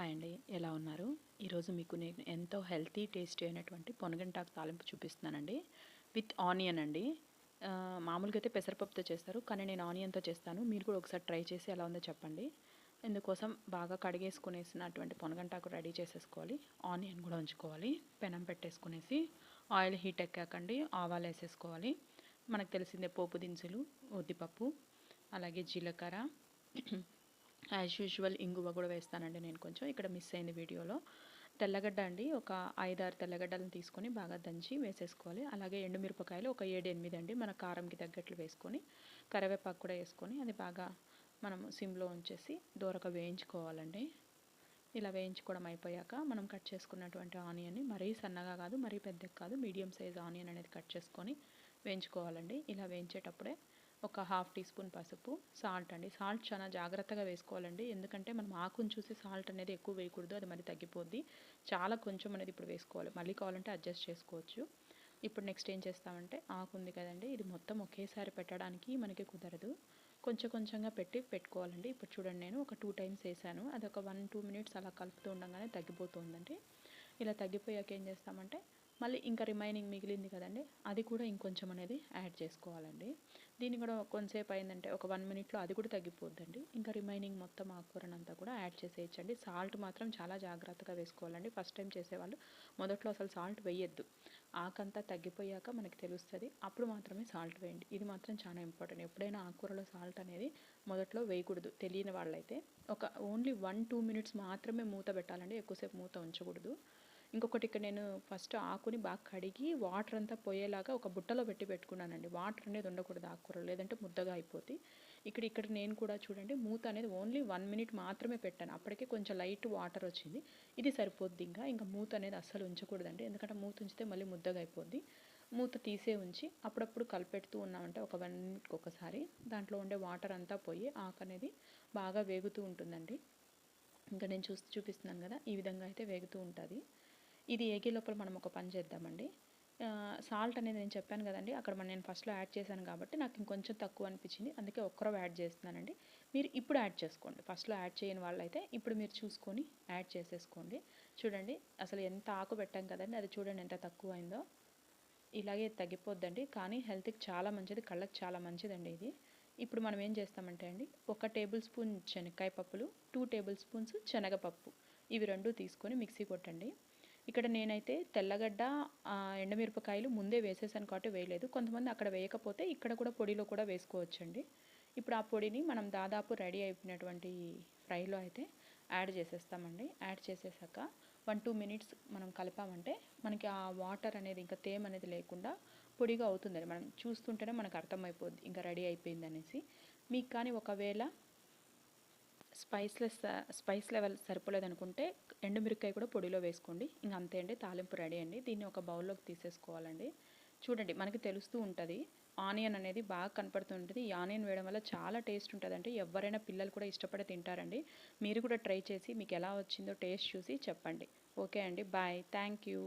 Hi అండి ఎలా ఉన్నారు? ఈరోజు మీకు నేను ఎంతో హెల్తీ టేస్టీ అయినటువంటి పొనగంటాకు తాలింపు చూపిస్తున్నానండి. విత్ ఆనియన్ అండి. మామూలుగా అయితే పెసరపప్పుతో చేస్తారు కానీ నేను ఆనియన్తో చేస్తాను. మీరు కూడా ఒకసారి ట్రై చేసి ఎలా ఉందో చెప్పండి. ఇందుకోసం బాగా కడిగేసుకునేసినటువంటి పొనగంటాకు రెడీ చేసేసుకోవాలి. ఆనియన్ కూడా ఉంచుకోవాలి. పెనం పెట్టేసుకునేసి ఆయిల్ హీట్ ఎక్కాకండి. ఆవాలు వేసేసుకోవాలి. మనకు తెలిసిందే పోపు దినుసులు ఉద్దిపప్పు అలాగే జీలకర్ర యాజ్ యూజువల్ ఇంగువ కూడా వేస్తానండి నేను కొంచెం. ఇక్కడ మిస్ అయింది వీడియోలో. తెల్లగడ్డ అండి ఒక ఐదారు తెల్లగడ్డలను తీసుకొని బాగా దంచి వేసేసుకోవాలి. అలాగే ఎండుమిరపకాయలు ఒక ఏడు ఎనిమిది అండి మన కారంకి తగ్గట్లు వేసుకొని కరివేపాకు కూడా వేసుకొని అది బాగా మనం సిమ్లో ఉంచేసి దూరక వేయించుకోవాలండి. ఇలా వేయించుకోవడం అయిపోయాక మనం కట్ చేసుకున్నటువంటి ఆనియన్ని మరీ సన్నగా కాదు మరీ పెద్దగా కాదు మీడియం సైజ్ ఆనియన్ అనేది కట్ చేసుకొని వేయించుకోవాలండి. ఇలా వేయించేటప్పుడే ఒక హాఫ్ టీ స్పూన్ పసుపు సాల్ట్ అండి. సాల్ట్ చాలా జాగ్రత్తగా వేసుకోవాలండి. ఎందుకంటే మనం ఆకును చూసి సాల్ట్ అనేది ఎక్కువ వేయకూడదు అది మరి తగ్గిపోద్ది. చాలా కొంచెం అనేది ఇప్పుడు వేసుకోవాలి. మళ్ళీ కావాలంటే అడ్జస్ట్ చేసుకోవచ్చు. ఇప్పుడు నెక్స్ట్ ఏం చేస్తామంటే ఆకు ఉంది కదండి ఇది మొత్తం ఒకేసారి పెట్టడానికి మనకి కుదరదు. కొంచెం కొంచెంగా పెట్టి పెట్టుకోవాలండి. ఇప్పుడు చూడండి నేను ఒక టూ టైమ్స్ వేసాను. అది ఒక వన్ టూ మినిట్స్ అలా కలుపుతూ ఉండగానే తగ్గిపోతుందండి ఇలా తగ్గిపోయాక ఏం చేస్తామంటే మళ్ళీ ఇంకా రిమైనింగ్ మిగిలింది కదండి అది కూడా ఇంకొంచెం అనేది యాడ్ చేసుకోవాలండి. దీన్ని కూడా కొంతసేపు అయిందంటే ఒక వన్ మినిట్లో అది కూడా తగ్గిపోద్దండి. ఇంకా రిమైనింగ్ మొత్తం ఆకుకూరనంతా కూడా యాడ్ చేసేయచ్చండి. సాల్ట్ మాత్రం చాలా జాగ్రత్తగా వేసుకోవాలండి. ఫస్ట్ టైం చేసేవాళ్ళు మొదట్లో అసలు సాల్ట్ వేయొద్దు. ఆకంతా తగ్గిపోయాక మనకి తెలుస్తుంది. అప్పుడు మాత్రమే సాల్ట్ వేయండి. ఇది మాత్రం చాలా ఇంపార్టెంట్. ఎప్పుడైనా ఆకుకూరలో సాల్ట్ అనేది మొదట్లో వేయకూడదు. తెలియని వాళ్ళైతే ఒక ఓన్లీ వన్ టూ మినిట్స్ మాత్రమే మూత పెట్టాలండి. ఎక్కువసేపు మూత ఉంచకూడదు. ఇంకొకటి ఇక్కడ నేను ఫస్ట్ ఆకుని బాగా కడిగి వాటర్ అంతా పోయేలాగా ఒక బుట్టలో పెట్టి పెట్టుకున్నానండి. వాటర్ అనేది ఉండకూడదు ఆకుకూరలు లేదంటే ముద్దగా అయిపోతుంది ఇక్కడ ఇక్కడ నేను కూడా చూడండి మూత అనేది ఓన్లీ వన్ మినిట్ మాత్రమే పెట్టాను. అప్పటికే కొంచెం లైట్ వాటర్ వచ్చింది. ఇది సరిపోద్ది ఇంకా. ఇంకా మూత అనేది అస్సలు ఉంచకూడదండి. ఎందుకంటే మూత ఉంచితే మళ్ళీ ముద్దగా అయిపోద్ది. మూత తీసే ఉంచి అప్పుడప్పుడు కలిపెడుతూ ఉన్నామంటే ఒక వన్ మినిట్కి ఒకసారి దాంట్లో ఉండే వాటర్ అంతా పోయి ఆకు అనేది బాగా వేగుతూ ఉంటుందండి. ఇంకా నేను చూసి చూపిస్తున్నాను కదా ఈ విధంగా అయితే వేగుతూ ఉంటుంది. ఇది ఏగే లోపల మనం ఒక పని చేద్దామండి? సాల్ట్ అనేది నేను చెప్పాను కదండి అక్కడ మనం నేను ఫస్ట్లో యాడ్ చేశాను కాబట్టి నాకు ఇంకొంచెం తక్కువ అనిపించింది. అందుకే ఒక్కరో యాడ్ చేస్తున్నానండి. మీరు ఇప్పుడు యాడ్ చేసుకోండి. ఫస్ట్లో యాడ్ చేయని వాళ్ళైతే ఇప్పుడు మీరు చూసుకొని యాడ్ చేసేసుకోండి. చూడండి అసలు ఎంత ఆకు పెట్టాం కదండి అది చూడండి ఎంత తక్కువ అయిందో. ఇలాగే తగ్గిపోద్దండి కానీ హెల్త్కి చాలా మంచిది కళ్ళకి చాలా మంచిదండి ఇది. ఇప్పుడు మనం ఏం చేస్తామంటే అండి ఒక టేబుల్ స్పూన్ శనక్కాయ పప్పులు టూ టేబుల్ స్పూన్స్ శనగపప్పు. ఇవి రెండు తీసుకొని మిక్సీ కొట్టండి. ఇక్కడ నేనైతే తెల్లగడ్డ ఎండమిరపకాయలు ముందే వేసేసాను కాబట్టి వేయలేదు. కొంతమంది అక్కడ వేయకపోతే ఇక్కడ కూడా పొడిలో కూడా వేసుకోవచ్చండి. ఇప్పుడు ఆ పొడిని మనం దాదాపు రెడీ అయిపోయినటువంటి ఫ్రైలో అయితే యాడ్ చేసేస్తామండి. యాడ్ చేసేసాక వన్ టూ మినిట్స్ మనం కలిపామంటే మనకి ఆ వాటర్ అనేది ఇంకా తేమ అనేది లేకుండా పొడిగా అవుతుందండి. మనం చూస్తుంటేనే మనకు అర్థమైపోద్ది. ఇంకా రెడీ అయిపోయింది అనేసి. మీకు కానీ ఒకవేళ స్పైస్లెస్ స్పైస్ లెవెల్ సరిపోలేదు అనుకుంటే ఎండుమిరకాయ కూడా పొడిలో వేసుకోండి. ఇంక అంతే అండి తాలింపు రెడీ అండి. దీన్ని ఒక బౌల్లోకి తీసేసుకోవాలండి. చూడండి మనకి తెలుస్తూ ఉంటుంది ఆనియన్ అనేది బాగా కనపడుతూ ఉంటుంది. ఈ ఆనియన్ వేయడం వల్ల చాలా టేస్ట్ ఉంటుందండి. ఎవరైనా పిల్లలు కూడా ఇష్టపడి తింటారండి. మీరు కూడా ట్రై చేసి మీకు ఎలా వచ్చిందో టేస్ట్ చూసి చెప్పండి. ఓకే అండి బాయ్. Thank you.